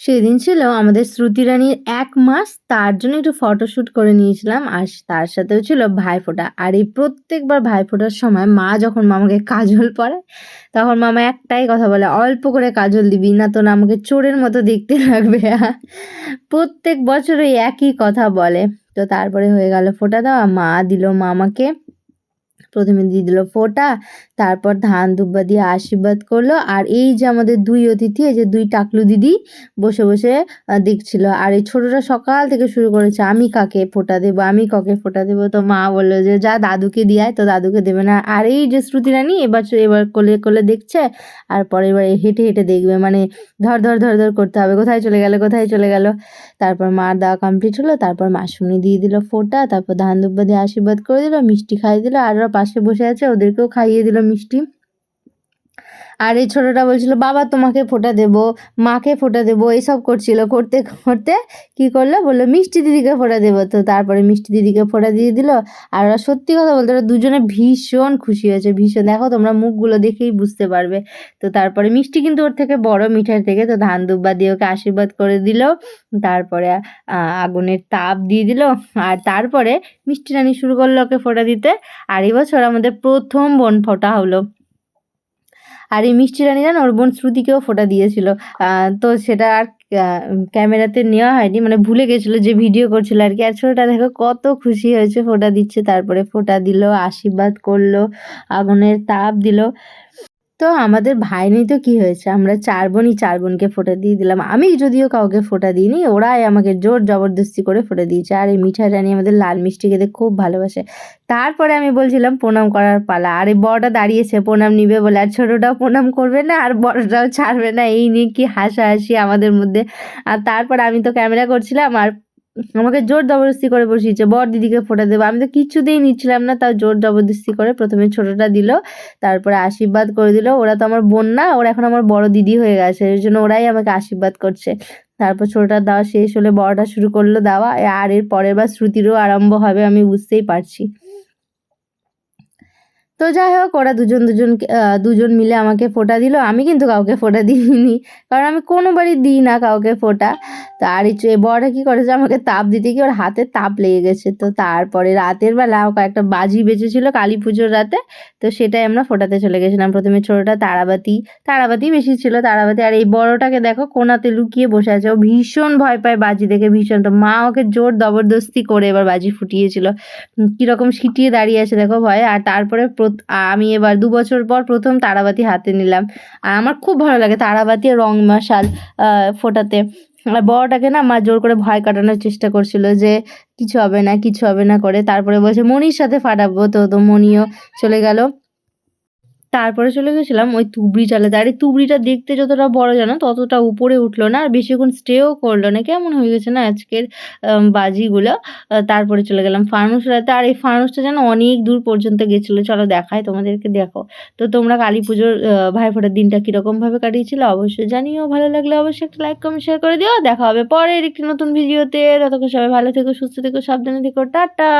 সেদিন ছিল আমাদের শ্রুতি রানীর এক মাস, তার জন্য একটু ফটোশ্যুট করে নিয়েছিলাম আর তার সাথেও ছিল ভাইফোঁটা। আর এই প্রত্যেকবার ভাইফোঁটার সময় মা যখন মামাকে কাজল পরায় তখন মামা একটাই কথা বলে, অল্প করে কাজল দিবি, না তো না আমাকে চোরের মতো দেখতে লাগবে। প্রত্যেক বছরই একই কথা বলে। তো তারপরে হয়ে গেল ফোঁটা দেওয়া, মা দিল মামাকে প্রথমে দিয়ে দিল ফোঁটা, তারপর ধান দুব্বা দিয়ে আশীর্বাদ করল। আর এই যে আমাদের দুই অতিথি, এই যে দুই টাকলু দিদি বসে বসে দেখছিল। আর এই ছোটটা সকাল থেকে শুরু করেছে, আমি কাকে ফোটা দেবো, আমি কাকে ফোটা দেবো? তো মা বলল যে, যা দাদুকে দিয়ায় তো দাদুকে দেবে না। আর এই যে শ্রুতি রানী, এবার এবার কোলে কোলে দেখছে, আর পরের বার হেঁটে হেঁটে দেখবে। মানে ধর ধর ধর ধর করতে হবে। কোথায় চলে গেল, কোথায় চলে গেল? তারপর মার দেওয়া কমপ্লিট হলো। তারপর মাসুমনি দিয়ে দিল ফোঁটা, তারপর ধান দুব্বা দিয়ে আশীর্বাদ করে দিল, মিষ্টি খাইয়ে দিল, আর ওরা পাশে বসে আছে ওদেরকেও খাইয়ে দিল মিষ্টি। আর এই ছোটটা বলছিল, বাবা, তোমাকে ফোঁটা দেবো, মাকে ফোঁটা দেবো। এইসব করছিল, করতে করতে কি করল? বলল, মিষ্টি দিদিকে ফোঁটা দেবো। তো তারপরে মিষ্টি দিদিকে ফোঁটা দিয়ে দিল। আর ওরা সত্যি কথা বলতে ওরা দুজনে ভীষণ খুশি হয়েছে, ভীষণ। দেখো, তোমরা মুখগুলো দেখেই বুঝতে পারবে। তো তারপরে মিষ্টি কিন্তু ওর থেকে বড় মিঠাই থেকে, তো ধান দুব্বা দিয়ে ওকে আশীর্বাদ করে দিল। তারপরে আগুনের তাপ দিয়ে দিল। আর তারপরে মিষ্টি রানী শুরু করল ওকে ফোঁটা দিতে। আর এবছর আমাদের প্রথম বোন ফোঁটা হলো। আর এই মিষ্টি রানী জানো, ওর বোন শ্রুতিকেও ফোটা দিয়েছিল। তো সেটা আর ক্যামেরাতে নেওয়া হয়নি মানে ভুলে গেছিল যে ভিডিও করছিল আর কি। আর ছোটোটা দেখো কত খুশি হয়েছে, ফোটা দিচ্ছে, তারপরে ফোটা দিল, আশীর্বাদ করল, আগুনের তাপ দিল। তো আমাদের ভাই নেই তো কি হয়েছে? আমরা চার বোনই চার বোনকে ফোঁটা দিয়ে দিলাম। আমি যদিও কাউকে ফোটা দিইনি, ওরাই আমাকে জোর জবরদস্তি করে ফোঁটা দিয়েছে। আর এই মিঠাই রানী আমাদের লাল মিষ্টি খেতে খুব ভালোবাসে। তারপরে আমি বলছিলাম, প্রণাম করার পালা। আর এই বড়টা দাঁড়িয়েছে, প্রণাম নিবে বলে। আর ছোটোটাও প্রণাম করবে না, আর বড়টাও ছাড়বে না। এই নিয়ে কি হাসাহাসি আমাদের মধ্যে। আর তারপর আমি তো ক্যামেরা করছিলাম, আর আমাকে জোর জবরদস্তি করে বসিয়েছে বর দিদিকে ফোটা দেবো। আমি তো কিছুতেই নিচ্ছিলাম না, তাও জোর জবরদস্তি করে প্রথমে ছোটটা দিল, তারপরে আশীর্বাদ করে দিল। ওরা তো আমার বোন না, ওরা এখন আমার বড় দিদি হয়ে গেছে, এর জন্য ওরাই আমাকে আশীর্বাদ করছে। তারপর ছোটটা দেওয়া শেষ হলে বড়টা শুরু করল দেওয়া, আর এর পরের বার শ্রুতিরও আরম্ভ হবে আমি বুঝতেই পারছি। তো যাই হোক, ওরা দুজন দুজন দুজন মিলে আমাকে ফোটা দিল। আমি কিন্তু কাউকে ফোটা দিইনি, কারণ আমি কোনোবারই দিই না কাউকে ফোটা। তো আর এই বড়টা কী করেছে আমাকে তাপ দিতে গিয়ে ওর হাতে তাপ লেগে গেছে। তো তারপরে রাতের বেলা কয়েকটা বাজি বেঁচেছিল কালী পুজোর রাতে, তো সেটাই আমরা ফোটাতে চলে গেছিলাম। প্রথমে ছোটোটা তারাবাতি তারাবাতি বেশি ছিল, তারাবাতি আর এই বড়টাকে দেখো, কোনাতে লুকিয়ে বসে আছে। ও ভীষণ ভয় পায় বাজি দেখে, ভীষণ। তো মা ওকে জোর জবরদস্তি করে এবার বাজি ফুটিয়েছিল। কীরকম সিটিয়ে দাঁড়িয়ে আছে দেখো ভয়। আর তারপরে আমি এবার দু বছর পর প্রথম তারাবাতি হাতে নিলাম। আর আমার খুব ভালো লাগে তারাবাতি রং মশাল ফোটাতে। আর বড়টাকে না মা জোর করে ভয় কাটানোর চেষ্টা করছিল যে কিছু হবে না, কিছু হবে না করে। তারপরে বলছে, মনির সাথে ফাটাবো। তো তো মনিও চলে গেল। তারপরে চলে গেছিলাম ওই তুবড়ি চালাতে আর এই তুবড়িটা দেখতে যতটা বড় জানো ততটা উপরে উঠল না। আর বেশিক্ষণ স্টেও করল না। কেমন হয়ে গেছে না আজকের বাজিগুলো? তারপরে চলে গেলাম ফানুস রাতে আর এই ফানুসটা যেন অনেক দূর পর্যন্ত গেছিল। চলো দেখায় তোমাদেরকে দেখো। তো তোমরা কালী পুজোর ভাইফোঁটার দিনটা কীরকমভাবে কাটিয়েছিলে অবশ্যই জানিও। ভালো লাগলে অবশ্যই একটা লাইক কমেন্ট শেয়ার করে দিও। দেখা হবে পরের একটি নতুন ভিডিওতে ততক্ষণ সবাই ভালো থেকো, সুস্থ থেকো, সাবধানে থেকো। টাটা!